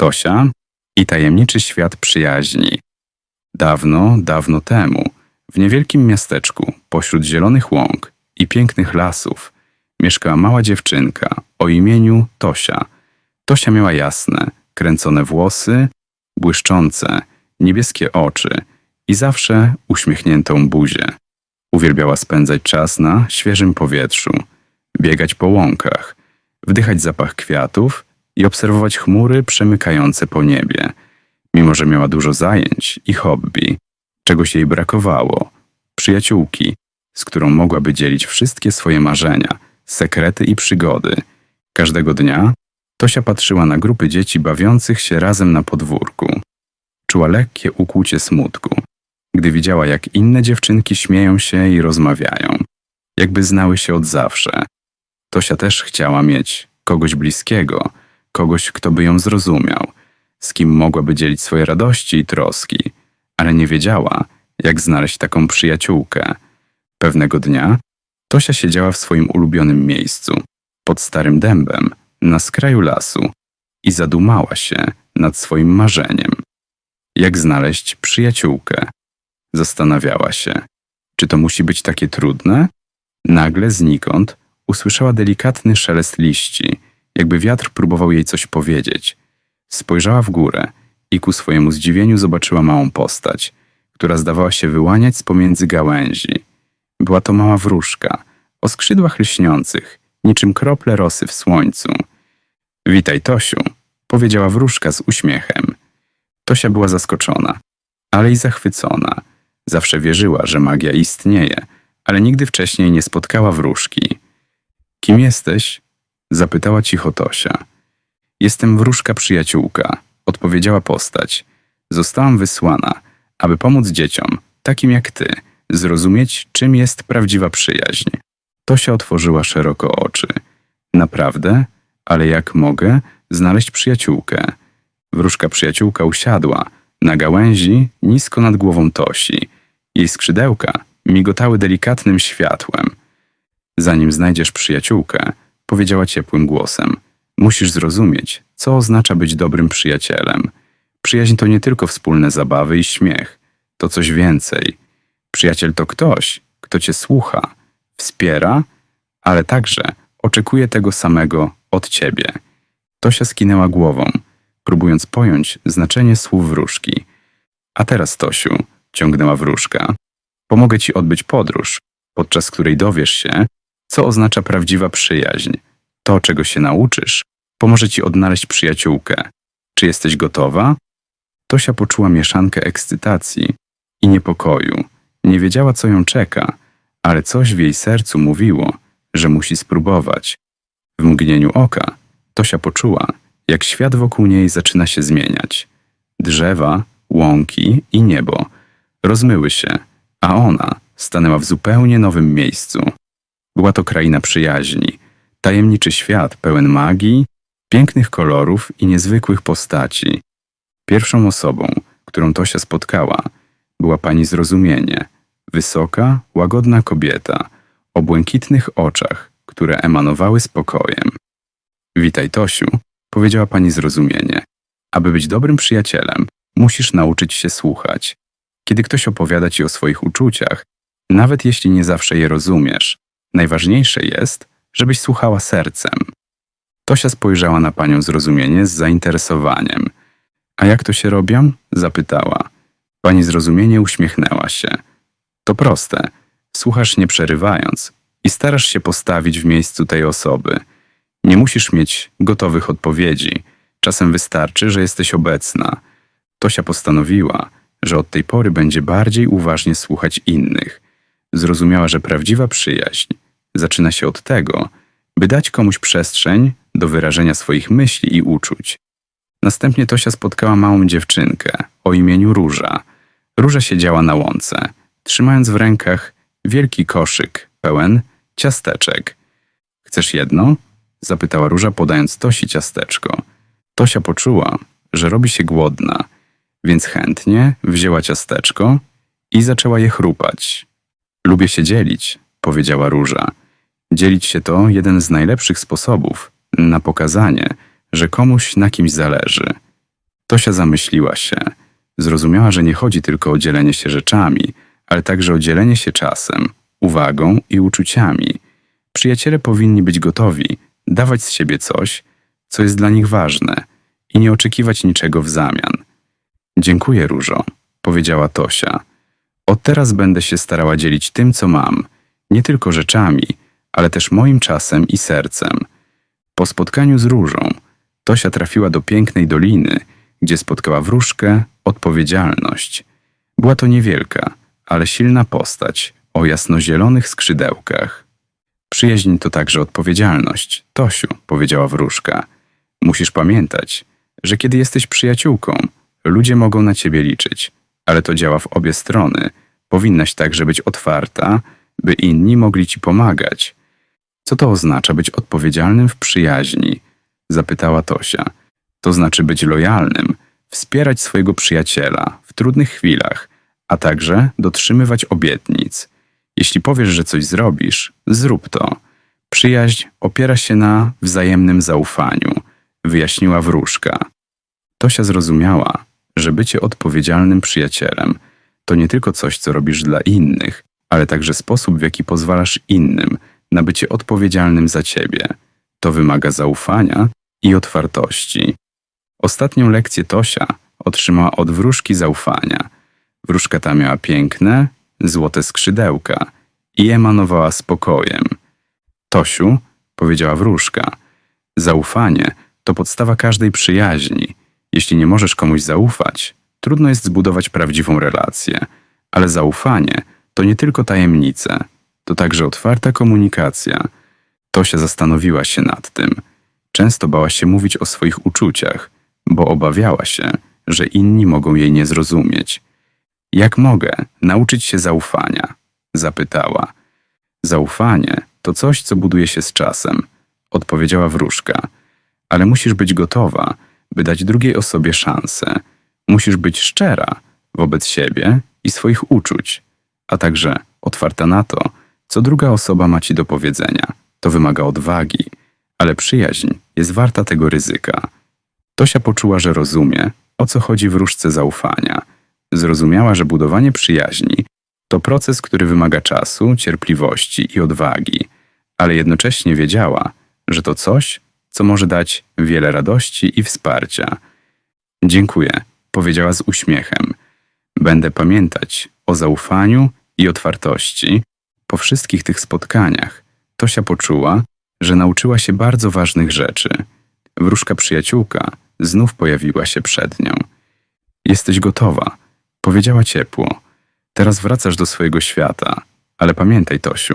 Tosia i tajemniczy świat przyjaźni. Dawno, dawno temu, w niewielkim miasteczku, pośród zielonych łąk i pięknych lasów, mieszkała mała dziewczynka o imieniu Tosia. Tosia miała jasne, kręcone włosy, błyszczące, niebieskie oczy i zawsze uśmiechniętą buzię. Uwielbiała spędzać czas na świeżym powietrzu, biegać po łąkach, wdychać zapach kwiatów i obserwować chmury przemykające po niebie. Mimo, że miała dużo zajęć i hobby, czegoś jej brakowało przyjaciółki, z którą mogłaby dzielić wszystkie swoje marzenia, sekrety i przygody. Każdego dnia Tosia patrzyła na grupy dzieci bawiących się razem na podwórku. Czuła lekkie ukłucie smutku, gdy widziała, jak inne dziewczynki śmieją się i rozmawiają, jakby znały się od zawsze. Tosia też chciała mieć kogoś bliskiego, kogoś, kto by ją zrozumiał, z kim mogłaby dzielić swoje radości i troski, ale nie wiedziała, jak znaleźć taką przyjaciółkę. Pewnego dnia Tosia siedziała w swoim ulubionym miejscu, pod starym dębem, na skraju lasu i zadumała się nad swoim marzeniem. Jak znaleźć przyjaciółkę? Zastanawiała się, czy to musi być takie trudne? Nagle znikąd usłyszała delikatny szelest liści, jakby wiatr próbował jej coś powiedzieć. Spojrzała w górę i ku swojemu zdziwieniu zobaczyła małą postać, która zdawała się wyłaniać z pomiędzy gałęzi. Była to mała wróżka, o skrzydłach lśniących, niczym krople rosy w słońcu. Witaj, Tosiu, powiedziała wróżka z uśmiechem. Tosia była zaskoczona, ale i zachwycona. Zawsze wierzyła, że magia istnieje, ale nigdy wcześniej nie spotkała wróżki. Kim jesteś? Zapytała cicho Tosia. Jestem wróżka przyjaciółka, odpowiedziała postać. Zostałam wysłana, aby pomóc dzieciom, takim jak ty, zrozumieć, czym jest prawdziwa przyjaźń. Tosia otworzyła szeroko oczy. Naprawdę? Ale jak mogę znaleźć przyjaciółkę? Wróżka przyjaciółka usiadła na gałęzi nisko nad głową Tosi. Jej skrzydełka migotały delikatnym światłem. Zanim znajdziesz przyjaciółkę, powiedziała ciepłym głosem, musisz zrozumieć, co oznacza być dobrym przyjacielem. Przyjaźń to nie tylko wspólne zabawy i śmiech, to coś więcej. Przyjaciel to ktoś, kto cię słucha, wspiera, ale także oczekuje tego samego od ciebie. Tosia skinęła głową, próbując pojąć znaczenie słów wróżki. A teraz, Tosiu, ciągnęła wróżka, pomogę ci odbyć podróż, podczas której dowiesz się, co oznacza prawdziwa przyjaźń. To, czego się nauczysz, pomoże ci odnaleźć przyjaciółkę. Czy jesteś gotowa? Tosia poczuła mieszankę ekscytacji i niepokoju. Nie wiedziała, co ją czeka, ale coś w jej sercu mówiło, że musi spróbować. W mgnieniu oka Tosia poczuła, jak świat wokół niej zaczyna się zmieniać. Drzewa, łąki i niebo rozmyły się, a ona stanęła w zupełnie nowym miejscu. Była to kraina przyjaźni, tajemniczy świat pełen magii, pięknych kolorów i niezwykłych postaci. Pierwszą osobą, którą Tosia spotkała, była pani Zrozumienie, wysoka, łagodna kobieta o błękitnych oczach, które emanowały spokojem. Witaj, Tosiu, powiedziała pani Zrozumienie. Aby być dobrym przyjacielem, musisz nauczyć się słuchać. Kiedy ktoś opowiada ci o swoich uczuciach, nawet jeśli nie zawsze je rozumiesz, najważniejsze jest, żebyś słuchała sercem. Tosia spojrzała na panią Zrozumienie z zainteresowaniem – a jak to się robią? zapytała. Pani zrozumienie uśmiechnęła się. To proste. Słuchasz nie przerywając i starasz się postawić w miejscu tej osoby. Nie musisz mieć gotowych odpowiedzi. Czasem wystarczy, że jesteś obecna. Tosia postanowiła, że od tej pory będzie bardziej uważnie słuchać innych. Zrozumiała, że prawdziwa przyjaźń zaczyna się od tego, by dać komuś przestrzeń do wyrażenia swoich myśli i uczuć. Następnie Tosia spotkała małą dziewczynkę o imieniu Róża. Róża siedziała na łące, trzymając w rękach wielki koszyk pełen ciasteczek. Chcesz jedno? zapytała Róża, podając Tosi ciasteczko. Tosia poczuła, że robi się głodna, więc chętnie wzięła ciasteczko i zaczęła je chrupać. Lubię się dzielić, powiedziała Róża. Dzielić się to jeden z najlepszych sposobów na pokazanie, że komuś na kimś zależy. Tosia zamyśliła się. Zrozumiała, że nie chodzi tylko o dzielenie się rzeczami, ale także o dzielenie się czasem, uwagą i uczuciami. Przyjaciele powinni być gotowi dawać z siebie coś, co jest dla nich ważne i nie oczekiwać niczego w zamian. Dziękuję, Różo, powiedziała Tosia. Od teraz będę się starała dzielić tym, co mam, nie tylko rzeczami, ale też moim czasem i sercem. Po spotkaniu z Różą, Tosia trafiła do pięknej doliny, gdzie spotkała wróżkę odpowiedzialność. Była to niewielka, ale silna postać o jasnozielonych skrzydełkach. Przyjaźń to także odpowiedzialność, Tosiu, powiedziała wróżka. Musisz pamiętać, że kiedy jesteś przyjaciółką, ludzie mogą na ciebie liczyć, ale to działa w obie strony. Powinnaś także być otwarta, by inni mogli ci pomagać. Co to oznacza być odpowiedzialnym w przyjaźni? Zapytała Tosia. To znaczy być lojalnym, wspierać swojego przyjaciela w trudnych chwilach, a także dotrzymywać obietnic. Jeśli powiesz, że coś zrobisz, zrób to. Przyjaźń opiera się na wzajemnym zaufaniu, wyjaśniła wróżka. Tosia zrozumiała, że bycie odpowiedzialnym przyjacielem to nie tylko coś, co robisz dla innych, ale także sposób, w jaki pozwalasz innym na bycie odpowiedzialnym za ciebie. To wymaga zaufania i otwartości. Ostatnią lekcję Tosia otrzymała od wróżki zaufania. Wróżka ta miała piękne, złote skrzydełka i emanowała spokojem. Tosiu, powiedziała wróżka, zaufanie to podstawa każdej przyjaźni. Jeśli nie możesz komuś zaufać, trudno jest zbudować prawdziwą relację, ale zaufanie to nie tylko tajemnice, to także otwarta komunikacja. Tosia zastanowiła się nad tym. Często bała się mówić o swoich uczuciach, bo obawiała się, że inni mogą jej nie zrozumieć. Jak mogę nauczyć się zaufania? zapytała. Zaufanie to coś, co buduje się z czasem, odpowiedziała wróżka. Ale musisz być gotowa, by dać drugiej osobie szansę. Musisz być szczera wobec siebie i swoich uczuć, a także otwarta na to, co druga osoba ma ci do powiedzenia. To wymaga odwagi, ale przyjaźń jest warta tego ryzyka. Tosia poczuła, że rozumie, o co chodzi w wróżce zaufania. Zrozumiała, że budowanie przyjaźni to proces, który wymaga czasu, cierpliwości i odwagi, ale jednocześnie wiedziała, że to coś, co może dać wiele radości i wsparcia. Dziękuję, powiedziała z uśmiechem. Będę pamiętać o zaufaniu i otwartości. Po wszystkich tych spotkaniach Tosia poczuła, że nauczyła się bardzo ważnych rzeczy. Wróżka przyjaciółka znów pojawiła się przed nią. Jesteś gotowa, powiedziała ciepło. Teraz wracasz do swojego świata, ale pamiętaj, Tosiu,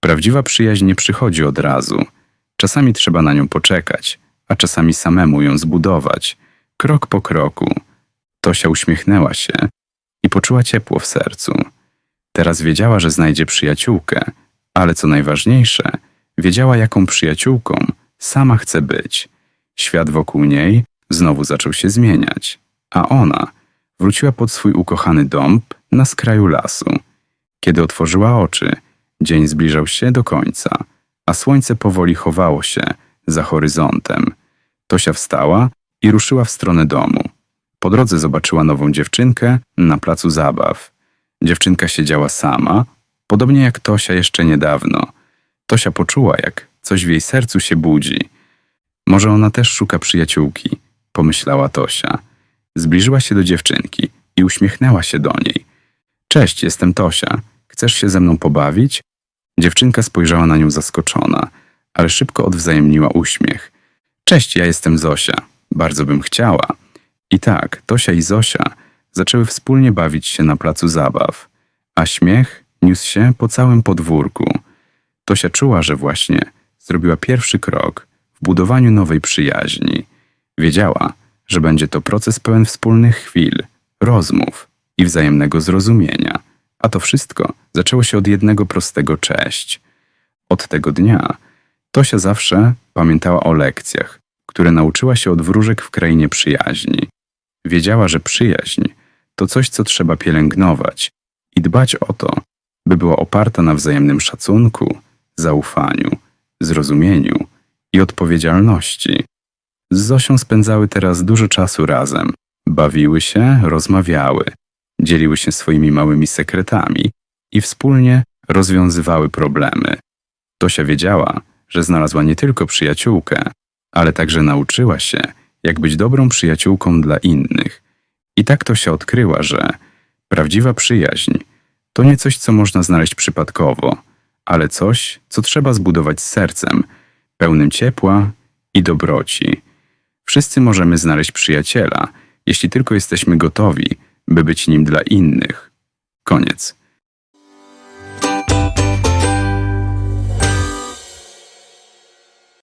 prawdziwa przyjaźń nie przychodzi od razu. Czasami trzeba na nią poczekać, a czasami samemu ją zbudować, krok po kroku. Tosia uśmiechnęła się i poczuła ciepło w sercu. Teraz wiedziała, że znajdzie przyjaciółkę, ale co najważniejsze, wiedziała, jaką przyjaciółką sama chce być. Świat wokół niej znowu zaczął się zmieniać, a ona wróciła pod swój ukochany dąb na skraju lasu. Kiedy otworzyła oczy, dzień zbliżał się do końca, a słońce powoli chowało się za horyzontem. Tosia wstała i ruszyła w stronę domu. Po drodze zobaczyła nową dziewczynkę na placu zabaw. Dziewczynka siedziała sama, podobnie jak Tosia jeszcze niedawno. Tosia poczuła, jak coś w jej sercu się budzi. Może ona też szuka przyjaciółki, pomyślała Tosia. Zbliżyła się do dziewczynki i uśmiechnęła się do niej. Cześć, jestem Tosia. Chcesz się ze mną pobawić? Dziewczynka spojrzała na nią zaskoczona, ale szybko odwzajemniła uśmiech. Cześć, ja jestem Zosia. Bardzo bym chciała. I tak, Tosia i Zosia zaczęły wspólnie bawić się na placu zabaw, a śmiech niósł się po całym podwórku. Tosia czuła, że właśnie zrobiła pierwszy krok w budowaniu nowej przyjaźni. Wiedziała, że będzie to proces pełen wspólnych chwil, rozmów i wzajemnego zrozumienia. A to wszystko zaczęło się od jednego prostego cześć. Od tego dnia Tosia zawsze pamiętała o lekcjach, które nauczyła się od wróżek w krainie przyjaźni. Wiedziała, że przyjaźń to coś, co trzeba pielęgnować i dbać o to, by była oparta na wzajemnym szacunku, zaufaniu, zrozumieniu i odpowiedzialności. Z Zosią spędzały teraz dużo czasu razem. Bawiły się, rozmawiały, dzieliły się swoimi małymi sekretami i wspólnie rozwiązywały problemy. Tosia wiedziała, że znalazła nie tylko przyjaciółkę, ale także nauczyła się, jak być dobrą przyjaciółką dla innych. I tak to się odkryła, że prawdziwa przyjaźń to nie coś, co można znaleźć przypadkowo, ale coś, co trzeba zbudować z sercem, pełnym ciepła i dobroci. Wszyscy możemy znaleźć przyjaciela, jeśli tylko jesteśmy gotowi, by być nim dla innych. Koniec.